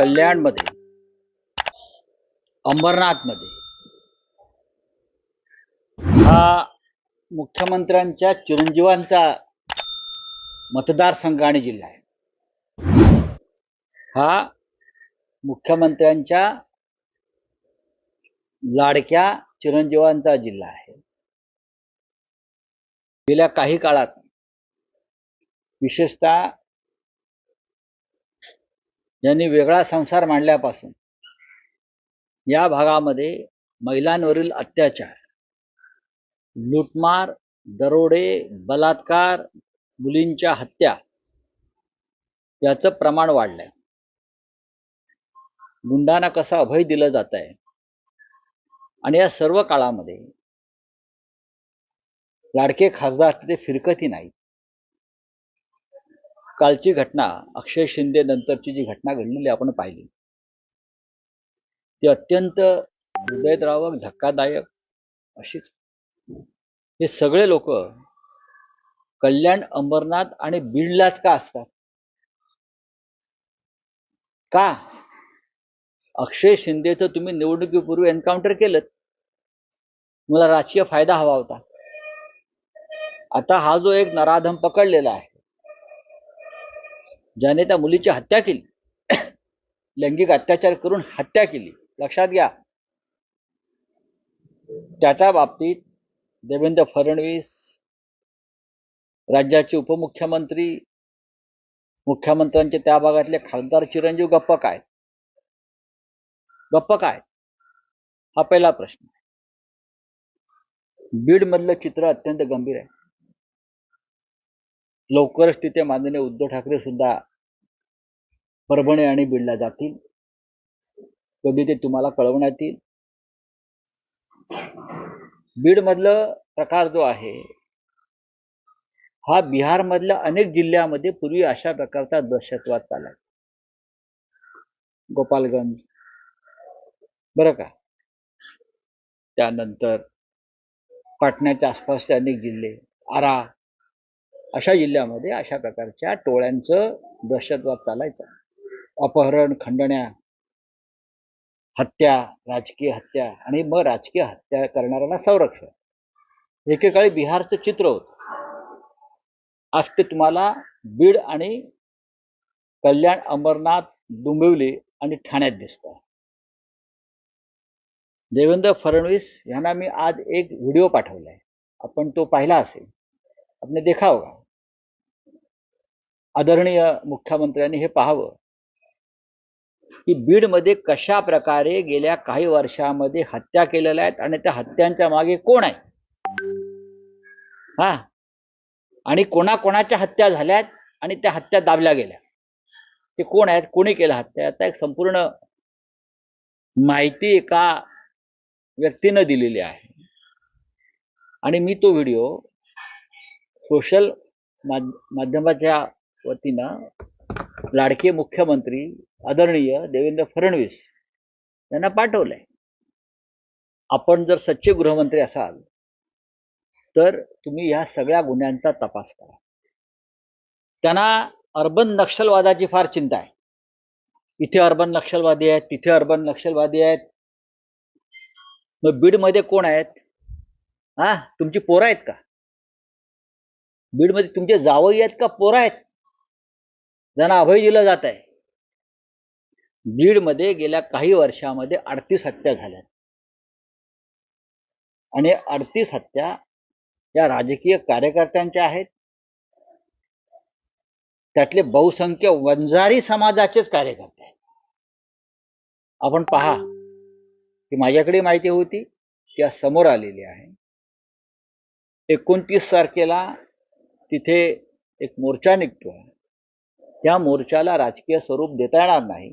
कल्याणमध्ये अंबरनाथमध्ये. हा मुख्यमंत्र्यांच्या चिरंजीवांचा मतदारसंघ आणि जिल्हा आहे. हा मुख्यमंत्र्यांच्या लाडक्या चिरंजीवांचा जिल्हा आहे. गेल्या काही काळात विशेषतः यांनी वेगळा संसार मांडल्यापासून या भागामध्ये महिलांवरील अत्याचार लुटमार दरोडे बलात्कार मुलींच्या हत्या याचं प्रमाण वाढलंय. गुंडांना कसं अभय दिलं जात आहे आणि या सर्व काळामध्ये लाडके खासदार ते फिरकतही नाहीत. कालची घटना अक्षय शिंदे नंतरची जी घटना घडलेली आपण पाहिली. ती अत्यंत हृदयद्रावक धक्कादायक अशीच. हे सगळे लोक कल्याण अंबरनाथ आणि बीडलाच का असतात? का? अक्षय शिंदेचं तुम्ही निवडणुकीपूर्वी एन्काउंटर केलं मला राजकीय फायदा हवा होता. आता हा जो एक नराधम पकडलेला आहे ज्याने त्या मुलीची हत्या केली. लैंगिक अत्याचार करून हत्या केली. लक्षात घ्या. त्याच्या बाबतीत देवेंद्र फडणवीस राज्याचे उपमुख्यमंत्री मुख्यमंत्र्यांचे त्या भागातले खासदार चिरंजीव गप्प काय? गप्प काय? हा पहिला प्रश्न बीड मधलं चित्र अत्यंत गंभीर आहे. लवकरच तिथे माननीय उद्धव ठाकरे सुद्धा परभणी आणि बीडला जातील. कधी ते तुम्हाला कळवण्यात येईल. बीड मधलं प्रकार जो आहे हा बिहार मधल्या अनेक जिल्ह्यामध्ये पूर्वी अशा प्रकारचा दहशतवाद चालाय गोपालगंज. बरं का? त्यानंतर पाटण्याच्या आसपासचे अनेक जिल्हे आरा अशा जिल्ह्यामध्ये अशा प्रकारच्या टोळ्यांचं दहशतवाद चालायचं. अपहरण खंडण्या हत्या राजकीय हत्या आणि मग राजकीय हत्या करणाऱ्यांना संरक्षण. एकेकाळी बिहारचं चित्र होतं. आज ते तुम्हाला बीड आणि कल्याण अंबरनाथ डोंबिवली आणि ठाण्यात दिसत देवेंद्र फडणवीस यांना मी आज एक व्हिडिओ पाठवलाय. आपण तो पाहिला असेल. आपने देखावं आदरणीय मुख्यमंत्र्यांनी हे पाहावं. की बीडमध्ये कशा प्रकारे गेल्या काही वर्षामध्ये हत्या केलेल्या आहेत आणि त्या हत्यांच्या मागे कोण आहे? हा. आणि कोणाकोणाच्या हत्या झाल्यात आणि त्या हत्या दाबल्या गेल्या ते कोण आहेत? कोणी केल्या हत्या? आता एक संपूर्ण माहिती एका व्यक्तीनं दिलेली आहे. आणि मी तो व्हिडिओ सोशल माध्यमाच्या वतीनं लाडके मुख्यमंत्री आदरणीय देवेंद्र फडणवीस यांना पाठवलंय. आपण जर सच्चे गृहमंत्री असाल तर तुम्ही ह्या सगळ्या गुन्ह्यांचा तपास करा. त्यांना अर्बन नक्षलवादाची फार चिंता आहे. इथे अर्बन नक्षलवादी आहेत तिथे अर्बन नक्षलवादी आहेत. मग बीडमध्ये कोण आहेत? हा तुमची पोरं आहेत का? बीडमध्ये तुमचे जावई आहेत का? पोरं आहेत. ज्यांना अभय दिलं जात आहे. बीडमध्ये गेल्या काही वर्षामध्ये अडतीस हत्या झाल्या आणि अडतीस हत्या या राजकीय कार्यकर्त्यांच्या आहेत. त्यातले बहुसंख्य वंजारी समाजाचेच कार्यकर्ते आहेत. आपण पहा की माझ्याकडे माहिती होती की आज समोर आलेली आहे. एकोणतीस तारखेला तिथे एक मोर्चा निघतोय. त्या मोर्चाला राजकीय स्वरूप देता येणार नाही.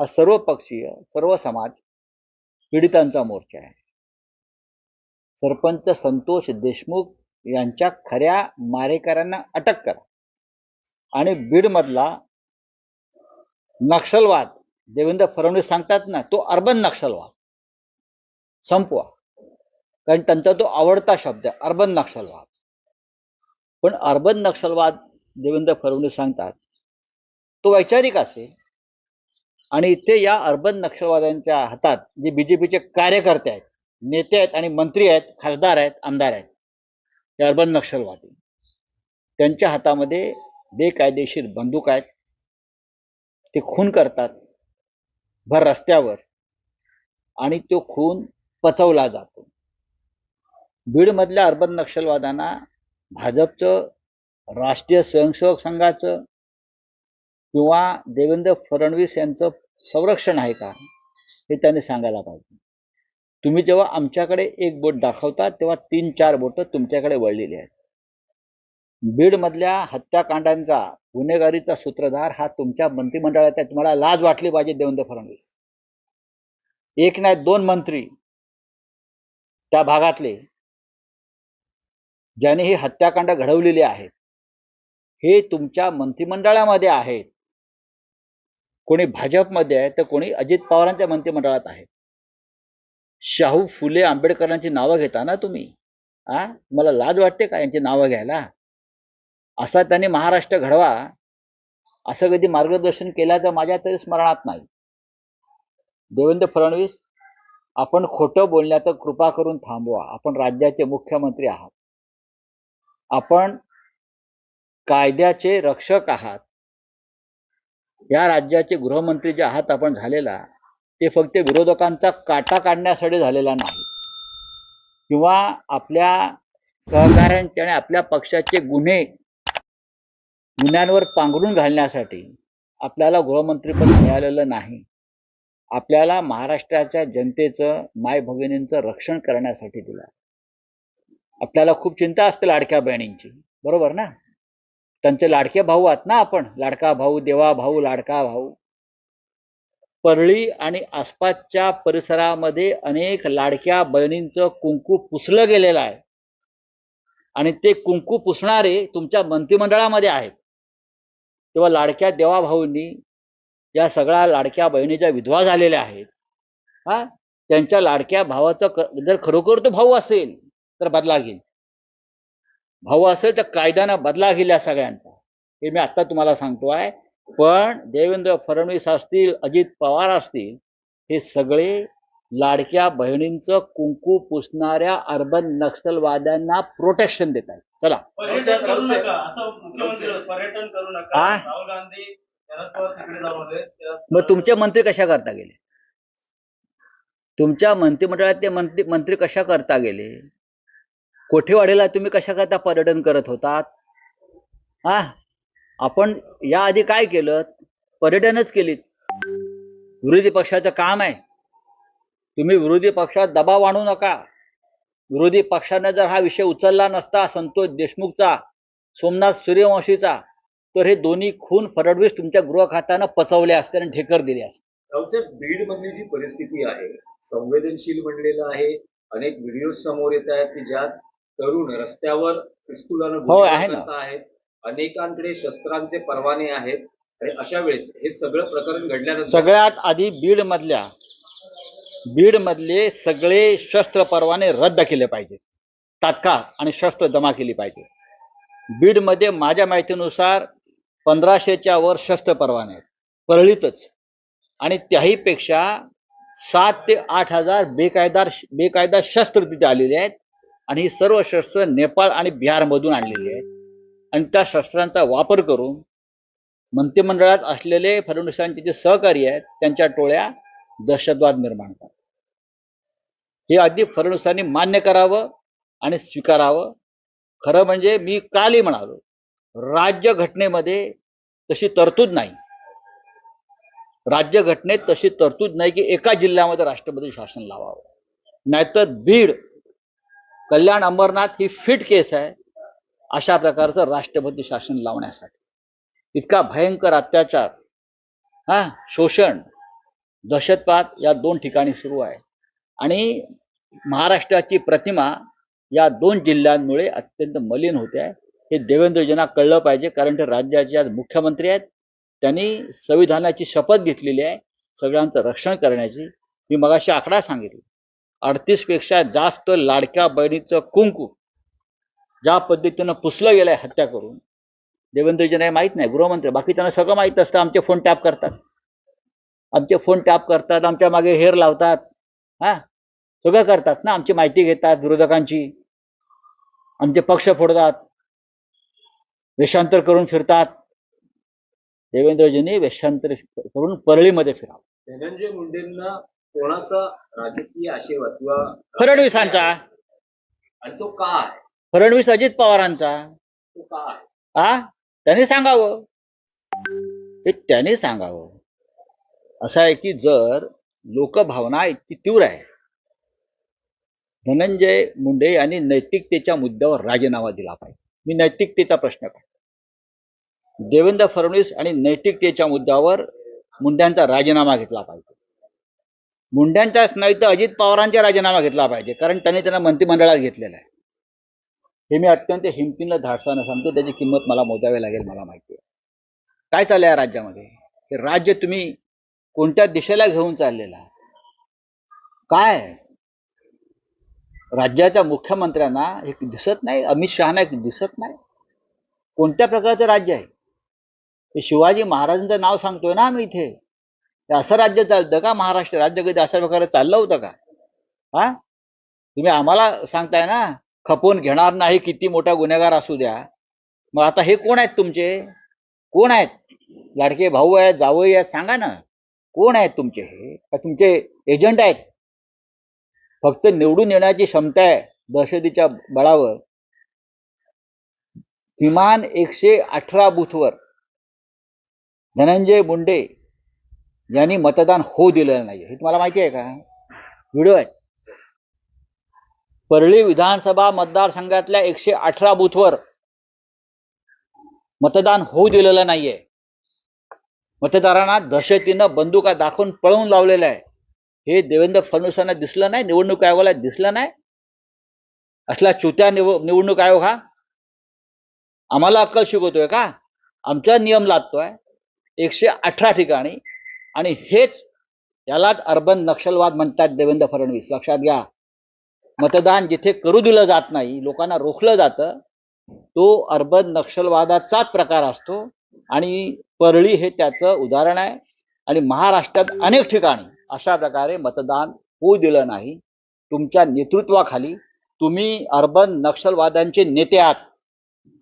हा सर्व पक्षीय सर्व समाज पीडितांचा मोर्चा आहे. सरपंच संतोष देशमुख यांच्या खऱ्या मारेकऱ्यांना अटक करा. आणि बीडमधला नक्षलवाद देवेंद्र फडणवीस सांगतात ना तो अर्बन नक्षलवाद. संपवा. कारण त्यांचा तो आवडता शब्द आहे अर्बन नक्षलवाद. पण अर्बन नक्षलवाद देवेंद्र फडणवीस सांगतात तो वैचारिक असेल. आणि इथे या अर्बन नक्षलवाद्यांच्या हातात जे बीजेपीचे कार्यकर्ते आहेत नेते आहेत आणि मंत्री आहेत खासदार आहेत आमदार आहेत हे अर्बन नक्षलवादी. त्यांच्या हातामध्ये बेकायदेशीर बंदूक आहेत. ते खून करतात भर रस्त्यावर आणि तो खून पचवला जातो. बीडमधल्या अर्बन नक्षलवाद्यांना भाजपचं राष्ट्रीय स्वयंसेवक संघाचं किंवा देवेंद्र फडणवीस यांचं संरक्षण आहे का? हे त्यांनी सांगायला पाहिजे. तुम्ही जेव्हा आमच्याकडे एक बोट दाखवता तेव्हा तीन चार बोटं तुमच्याकडे वळलेली आहेत. बीडमधल्या हत्याकांडांचा गुन्हेगारीचा सूत्रधार हा तुमच्या मंत्रिमंडळात आहे तुम्हाला लाज वाटली पाहिजे देवेंद्र फडणवीस. एक नाही दोन मंत्री त्या भागातले ज्याने ही हत्याकांड घडवलेली आहेत हे तुमच्या मंत्रिमंडळामध्ये आहेत. कोणी भाजपमध्ये आहे तर कोणी अजित पवारांच्या मंत्रिमंडळात आहे. शाहू फुले आंबेडकरांची नावं घेता ना तुम्ही? आ? मला लाज वाटते का यांची नावं घ्यायला? असा त्यांनी महाराष्ट्र घडवा. असं कधी मार्गदर्शन केल्याचं माझ्या तरी स्मरणात नाही. देवेंद्र फडणवीस आपण खोटं बोलण्याचं कृपा करून थांबवा. आपण राज्याचे मुख्यमंत्री आहात. आपण कायद्याचे रक्षक आहात. या राज्याचे गृहमंत्री जे आहात आपण झालेला ते फक्त विरोधकांचा काटा काढण्यासाठी झालेला नाही. किंवा आपल्या सहकाऱ्यांचे आणि आपल्या पक्षाचे गुन्हे गुन्ह्यांवर पांघरून घालण्यासाठी आपल्याला गृहमंत्रीपद मिळालेलं नाही. आपल्याला महाराष्ट्राच्या जनतेचं माय भगिनींचं रक्षण करण्यासाठी दिलं. आपल्याला खूप चिंता असते लाडक्या बहिणींची. बरोबर ना? त्यांचे लाडके भाऊ आहात ना आपण. लाडका भाऊ देवा भाऊ लाडका भाऊ. परळी आणि आसपासच्या परिसरामध्ये अनेक लाडक्या बहिणींचं कुंकू पुसलं गेलेलं आहे. आणि ते कुंकू पुसणारे तुमच्या मंत्रिमंडळामध्ये आहेत. तेव्हा लाडक्या देवाभाऊंनी या सगळ्या लाडक्या बहिणी ज्या विधवा झालेल्या आहेत. हा? त्यांच्या लाडक्या भावाचं क- जर खरोखर तो भाऊ असेल तर बदला घेईल. भाऊ असेल तर कायद्यानं बदला घेईल या सगळ्यांचा. हे मी आता तुम्हाला सांगतोय पण देवेंद्र फडणवीस असतील अजित पवार असतील हे सगळे लाडक्या बहिणींचं कुंकू पुसणाऱ्या अर्बन नक्षलवाद्यांना प्रोटेक्शन देत आहेत. चला. पर्यटन करू नका असं मुख्यमंत्री होते. पर्यटन करू नका. आ? राहुल गांधी शरद पवार तिकडे जाऊन होते त्या- मग तुमचे मंत्री कशा करता गेले? तुमच्या मंत्रिमंडळातले मंत्री मंत्री कशा करता गेले? कोठेवाडीला तुम्ही कशा करता पर्यटन करत होतात? हा? आपण याआधी काय केलं? पर्यटनच केलीत. विरोधी पक्षाचं काम आहे. तुम्ही विरोधी पक्षात दबाव आणू नका. विरोधी पक्षाने जर हा विषय उचलला नसता संतोष देशमुखचा सोमनाथ सूर्यवंशीचा तर हे दोन्ही खून फडणवीस तुमच्या गृह खात्यानं पचवले असते आणि ढेकर दिले असते. रावसाहेब बीड मधली जी परिस्थिती आहे संवेदनशील म्हणलेलं आहे अनेक व्हिडिओ समोर येत आहेत की ज्यात तरुण रस्त्यावर पिस्तुलानं हो, आहे ना. आहेत अनेकांकडे शस्त्रांचे परवाने आहेत. आणि अशा वेळेस हे सगळं प्रकरण घडल्यानंतर सगळ्यात आधी बीड मधल्या बीड मधले सगळे शस्त्र परवाने रद्द केले पाहिजे. तात्काळ आणि शस्त्र जमा केली पाहिजे. बीडमध्ये माझ्या माहितीनुसार पंधराशेच्या वर शस्त्र परवाने आहेत. परळीतच. आणि त्याही पेक्षा सात ते आठ हजार बेकायदा बेकायदा शस्त्र तिथे आलेले आहेत. आणि ही सर्व शस्त्र नेपाळ आणि बिहारमधून आणलेली आहेत आणि त्या शस्त्रांचा वापर करून मंत्रिमंडळात असलेले फडणवीसांचे जे सहकारी आहेत त्यांच्या टोळ्या दहशतवाद निर्माण करतात. हे अगदी फडणवीसांनी मान्य करावं आणि स्वीकारावं. खरं म्हणजे मी कालही म्हणालो राज्य घटनेमध्ये तशी तरतूद नाही. राज्य घटनेत तशी तरतूद नाही की एका जिल्ह्यामध्ये राष्ट्रपती शासन लावावं. नाहीतर बीड कल्याण अंबरनाथ ही फिट केस आहे अशा प्रकारचं राष्ट्रपती शासन लावण्यासाठी. इतका भयंकर अत्याचार हा शोषण दहशतवाद या दोन ठिकाणी सुरू आहे. आणि महाराष्ट्राची प्रतिमा या दोन जिल्ह्यांमुळे अत्यंत मलिन होते आहे. हे देवेंद्रजींना कळलं पाहिजे कारण ते राज्याचे आज मुख्यमंत्री आहेत. त्यांनी संविधानाची शपथ घेतलेली आहे सगळ्यांचं रक्षण करण्याची. मी मगाशी आकडा सांगितली. अडतीसपेक्षा जास्त लाडक्या बहिणीचं कुंकू ज्या पद्धतीनं पुसलं गेलंय हत्या करून देवेंद्रजींना हे माहीत नाही गृहमंत्री बाकी त्यांना सगळं माहीत असतं आमचे फोन टॅप करतात. आमचे फोन टॅप करतात आमच्या मागे हेर लावतात हा? सगळं करतात ना आमची माहिती घेतात विरोधकांची. आमचे पक्ष फोडतात वेषांतर करून फिरतात. देवेंद्रजींनी वेषांतर करून परळीमध्ये फिरावं. धनंजय मुंडेंना कोणाचा राजकीय आशीर्वाद किंवा फडणवीसांचा. आणि तो का आहे? फडणवीस अजित पवारांचा. तो का आहे? हा त्यांनी सांगावं. हे त्यांनी सांगावं. असं आहे की जर लोकभावना इतकी तीव्र आहे धनंजय मुंडे यांनी नैतिकतेच्या मुद्द्यावर राजीनामा दिला पाहिजे. मी नैतिकतेचा प्रश्न करतो. देवेंद्र फडणवीस आणि नैतिकतेच्या मुद्द्यावर मुंड्यांचा राजीनामा घेतला पाहिजे. मुंड्यांचाच नाही तर अजित पवारांचा राजीनामा घेतला पाहिजे कारण त्यांनी त्यांना मंत्रिमंडळात घेतलेला आहे. हे मी अत्यंत हिमतीनं धाडसानं सांगतो त्याची किंमत मला मोजावी लागेल मला माहिती आहे. काय चाललंय या राज्यामध्ये? हे राज्य तुम्ही कोणत्या दिशेला घेऊन चाललेला आहे? काय? राज्याच्या मुख्यमंत्र्यांना एक दिसत नाही अमित शहाना एक दिसत नाही? कोणत्या प्रकारचं राज्य आहे? हे शिवाजी महाराजांचं नाव सांगतोय ना आम्ही इथे. असं राज्य चालतं का? महाराष्ट्र राज्य कधी अशा प्रकारे चाललं होतं का? हा? तुम्ही आम्हाला सांगताय ना खपवून घेणार नाही किती मोठा गुन्हेगार असू द्या. मग आता हे कोण आहेत तुमचे? कोण आहेत? लाडके भाऊ आहेत जावई आहेत सांगा ना. कोण आहेत तुमचे? हे का तुमचे एजंट आहेत? फक्त निवडून येण्याची क्षमता आहे दहशतीच्या बळावर. किमान एकशे अठरा बूथवर. धनंजय मुंडे यांनी मतदान होऊ दिलेलं नाही हे तुम्हाला माहिती आहे का? व्हिडिओ आहे. परळी विधानसभा मतदारसंघातल्या एकशे अठरा बूथवर मतदान होऊ दिलेलं नाहीये. मतदारांना दहशतीनं बंदुका दाखवून पळवून लावलेलं आहे. हे देवेंद्र फडणवीसांना दिसलं नाही निवडणूक आयोगाला दिसलं नाही. असला चुत्या निव निवडणूक आयोग हा. आम्हाला अक्कल शिकवतोय का? आमचा नियम लागतोय एकशे अठरा ठिकाणी आणि हेच यालाच अर्बन नक्षलवाद म्हणतात देवेंद्र फडणवीस. लक्षात घ्या. मतदान जिथे करू दिलं जात नाही लोकांना रोखलं जातं तो अर्बन नक्षलवादाचाच प्रकार असतो आणि परळी हे त्याचं उदाहरण आहे. आणि महाराष्ट्रात अनेक ठिकाणी अशा प्रकारे मतदान होऊ दिलं नाही. तुमच्या नेतृत्वाखाली तुम्ही अर्बन नक्षलवाद्यांचे नेते आहात.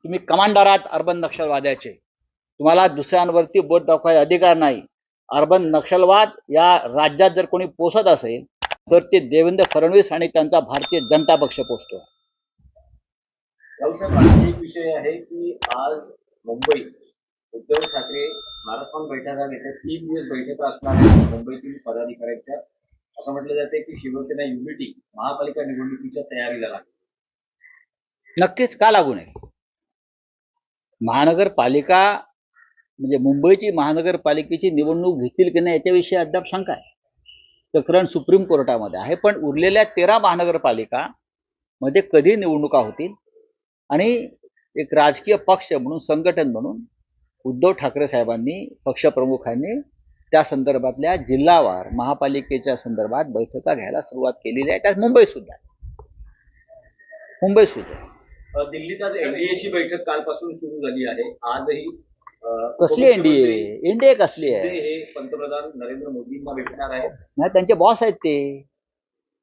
तुम्ही कमांडर आहात अर्बन नक्षलवाद्याचे. तुम्हाला दुसऱ्यांवरती बोट दाखवायचा अधिकार नाही. अर्बन नक्षलवाद या राज्यात जर कोणी पोसत असेल तर ते देवेंद्र फडणवीस आणि त्यांचा भारतीय जनता पक्ष पोचतो आणखी एक विषय आहे की आज मुंबई उद्धव ठाकरे मॅरेथॉन बैठका घेतात तीन दिवस बैठका असणार आहेत मुंबईतील पदाधिकाऱ्यांच्या. असं म्हटलं जाते की शिवसेना युनिटी महापालिका निवडणुकीच्या तयारीला लागली. नक्कीच का लागू नये? महानगरपालिका म्हणजे मुंबईची महानगरपालिकेची निवडणूक घेतील की नाही याच्याविषयी अद्याप शंका आहे. प्रकरण सुप्रीम कोर्टामध्ये आहे पण उरलेल्या तेरा महानगरपालिका मध्ये कधी निवडणुका होतील? आणि एक राजकीय पक्ष म्हणून संघटन म्हणून उद्धव ठाकरे साहेबांनी पक्षप्रमुखांनी त्या संदर्भातल्या जिल्हावार महापालिकेच्या संदर्भात बैठका घ्यायला सुरुवात केलेली आहे. त्यात मुंबई सुद्धा मुंबई सुद्धा दिल्लीत आज एनडीएची बैठक कालपासून सुरू झाली आहे. आजही कसली एनडीए एनडीए कसली आहे? हे पंतप्रधान नरेंद्र मोदींना भेटणार आहेत नाही त्यांचे बॉस आहेत ते.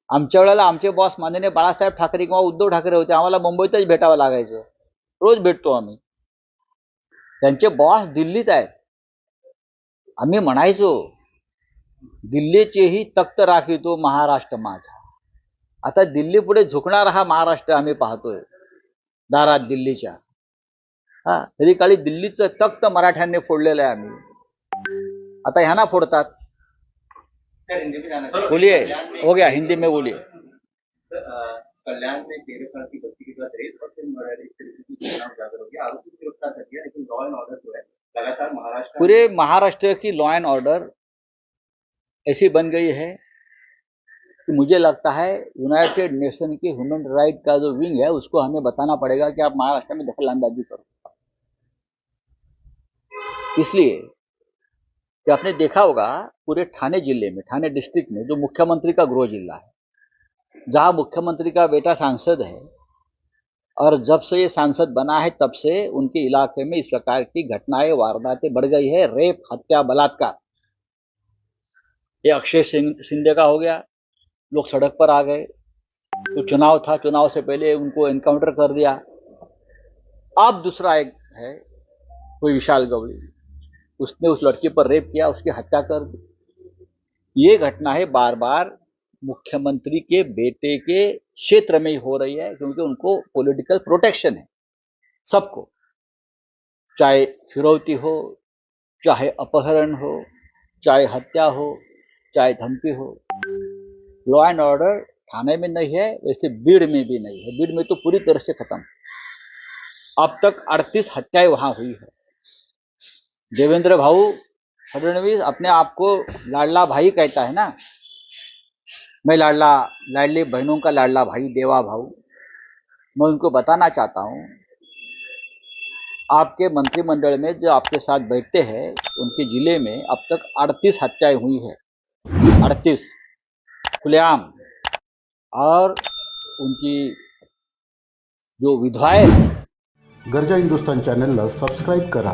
आमच्या वेळेला आमचे बॉस माननीय बाळासाहेब ठाकरे किंवा उद्धव ठाकरे होते आम्हाला मुंबईतच भेटावं लागायचं. रोज भेटतो आम्ही. त्यांचे बॉस दिल्लीत आहेत. आम्ही म्हणायचो दिल्लीचेही तख्त राखितो महाराष्ट्र माझा. आता दिल्ली पुढे झुकणार हा महाराष्ट्र आम्ही पाहतोय. दारात दिल्लीच्या. हा कधी काळी दिल्लीचं तख्त मराठ्यांनी फोडलेलं आहे आम्ही. आता ह्यांना फोडतात. में- हो गया हिंदी में बोलिए कल्याण में तेरह साल की बच्ची के साथ रेप और फिर मर्डर इस तरीके की घटना उजागर हो गई आरोपी को गिरफ्तार कर दिया लेकिन लॉ एंड ऑर्डर जो है लगातार महाराष्ट्र पूरे महाराष्ट्र की लॉ एंड ऑर्डर ऐसी बन गई है कि मुझे लगता है यूनाइटेड नेशन की ह्यूमन राइट का जो विंग है उसको हमें बताना पड़ेगा कि आप महाराष्ट्र में दखल अंदाजी करो। इसलिए कि आपने देखा होगा, पूरे ठाणे ज़िले में, ठाणे डिस्ट्रिक्ट में जो मुख्यमंत्री का गृह जिला है, जहाँ मुख्यमंत्री का बेटा सांसद है, और जब से ये सांसद बना है, तब से उनके इलाके में इस प्रकार की घटनाएँ, वारदातें बढ़ गई है। रेप, हत्या, बलात्कार। ये अक्षय सिंह शिंदे का हो गया। लोग सड़क पर आ गए। तो चुनाव था, चुनाव से पहले उनको एनकाउंटर कर दिया। अब दूसरा एक है, कोई विशाल गवड़ी उसने उस लड़की पर रेप किया, उसकी हत्या कर दी। ये घटना है बार बार मुख्यमंत्री के बेटे के क्षेत्र में ही हो रही है, क्योंकि उनको पॉलिटिकल प्रोटेक्शन है, सबको। चाहे फिरौती हो, चाहे अपहरण हो, चाहे हत्या हो, चाहे धमकी हो। लॉ एंड ऑर्डर थाने में नहीं है, वैसे बीड़ में भी नहीं है। बीड़ में तो पूरी तरह से खत्म अब तक 38 हत्याएँ वहाँ हुई है। देवेंद्र भाऊ फडणवीस अपने आप को लाडला भाई कहता है ना? मैं लाडला, लाडली बहनों का लाडला भाई, देवा भाऊ। मैं उनको बताना चाहता हूँ, आपके मंत्रिमंडल में जो आपके साथ बैठते हैं, उनके ज़िले में अब तक 38 हत्याएँ हुई है। 38 खुलेआम। और उनकी जो विधवाएँ गरजा हिंदुस्तान चॅनलला सबस्क्राईब करा।